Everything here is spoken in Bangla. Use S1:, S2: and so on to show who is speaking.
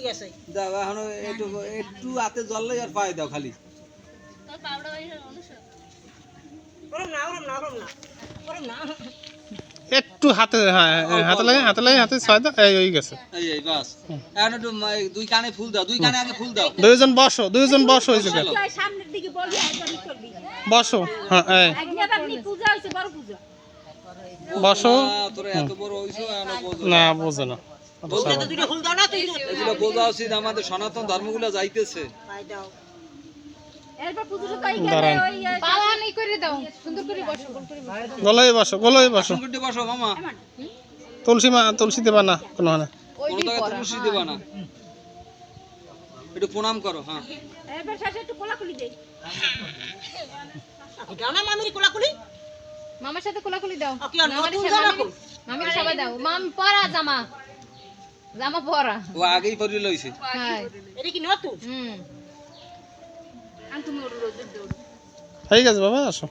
S1: ঠিক আছে।
S2: দাও এখন একটু একটু হাতে জল আর পায়ে দাও খালি।
S3: একটু হাতে হ্যাঁ হ্যাঁ, হাতে লাগে হাতে লাগে হাতে ছয় দাও এই গেছে।
S2: এই এই বাস। এখন একটু দুই কানে ফুল দাও দুই কানে আগে ফুল দাও।
S3: দুইজন বসো দুইজন বসো
S1: সামনের দিকে বলবি
S3: বসো হ্যাঁ এই।
S1: পূজা হয়েছে বড় পূজা।
S3: বসো।
S2: আহ, তোরা এত বড় হইছো এখনও বোঝো।
S3: না বোঝে না।
S2: এগুলো বোঝা উচিত আমাদের সনাতন ধর্মগুলো যাইতেছে।
S1: পাই দাও।
S4: এরপর পুজোটা তাই
S3: দাঁড়ান।
S4: ওই পালানি করে দাও। সুন্দর করে বসো গোল বসো।
S3: বসো গলই বসো।
S2: সংকটে বসো মামা।
S3: তুলসী মা তুলসী দেবা না কোনো
S2: কোনো জায়গায় তুলসী দেবা না। একটু প্রণাম করো হ্যাঁ।
S4: এরপর শেষে একটু কোলাকুলি দেই।
S1: দাও না মামির কোলাকুলি।
S4: মামার সাথে কোলাকুলি দাও। মামির সবাই দাও। মাম পরা জামা। জামা পরা।
S2: ও আগেই পরি লইছে।
S1: এটা কি নতুন?
S4: হুম। আন তুমি ওর রোদ দৌড়।
S3: ঠিক আছে বাবা আসো।